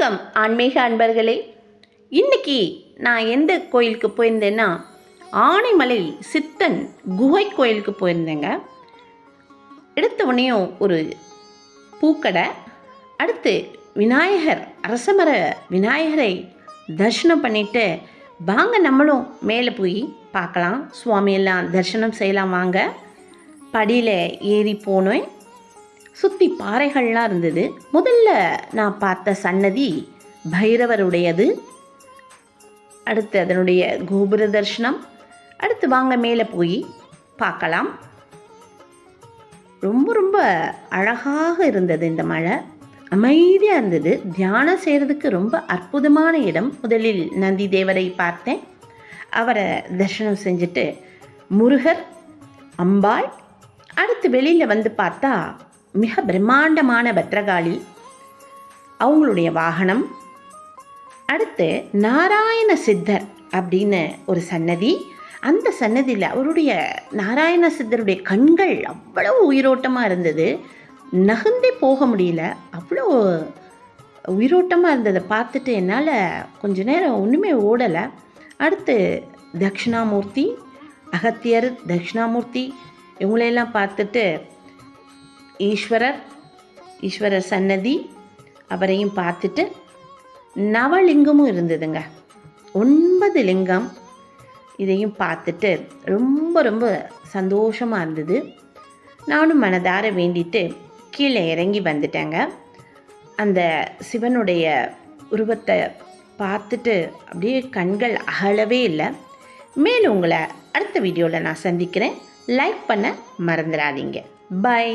வணக்கம் ஆன்மீக அன்பர்களே. இன்னைக்கு நான் எந்த கோயிலுக்கு போயிருந்தேன்னா ஆனைமலை சித்தன் குகை கோயிலுக்கு போயிருந்தேங்க. எடுத்த உடனேயும் ஒரு பூக்கடை அடுத்து விநாயகர் அரசமர விநாயகரை தரிசனம் பண்ணிட்டு வாங்க நம்மளும் மேலே போய் பார்க்கலாம். சுவாமியெல்லாம் தரிசனம் செய்யலாம் வாங்க. படியில் ஏறி போனேன் சுற்றி பாறைகள்லாம் இருந்தது. முதல்ல நான் பார்த்த சன்னதி பைரவருடையது. அடுத்து அதனுடைய கோபுர தர்ஷனம் அடுத்து வாங்க மேலே போய் பார்க்கலாம். ரொம்ப ரொம்ப அழகாக இருந்தது இந்த மழை. அமைதியாக இருந்தது. தியானம் செய்கிறதுக்கு ரொம்ப அற்புதமான இடம். முதலில் நந்தி தேவரை பார்த்தேன். அவரை தரிசனம் செஞ்சுட்டு முருகர் அம்பாள் அடுத்து வெளியில் வந்து பார்த்தா மிக பிரம்மாண்டமான பத்ரகாளி அவங்களுடைய வாகனம். அடுத்து நாராயண சித்தர் அப்படின்னு ஒரு சன்னதி. அந்த சன்னதியில் அவருடைய நாராயண சித்தருடைய கண்கள் அவ்வளோ உயிரோட்டமாக இருந்தது. நகர்ந்தே போக முடியல. அவ்வளோ உயிரோட்டமாக இருந்ததை பார்த்துட்டு என்னால் கொஞ்ச நேரம் ஒன்றுமே ஓடலை. அடுத்து தட்சிணாமூர்த்தி அகத்தியர் தட்சிணாமூர்த்தி இவங்களையெல்லாம் பார்த்துட்டு ஈஸ்வரர் ஈஸ்வரர் சன்னதி அவரையும் பார்த்துட்டு நவலிங்கமும் இருந்ததுங்க. ஒன்பது லிங்கம் இதையும் பார்த்துட்டு ரொம்ப ரொம்ப சந்தோஷமாக இருந்தது. நானும் மனதார வேண்டிட்டு கீழே இறங்கி வந்துட்டேங்க. அந்த சிவனுடைய உருவத்தை பார்த்துட்டு அப்படியே கண்கள் அகலவே இல்லை. மேலும் உங்களை அடுத்த வீடியோவில் நான் சந்திக்கிறேன். லைக் பண்ண மறந்துடாதீங்க. பை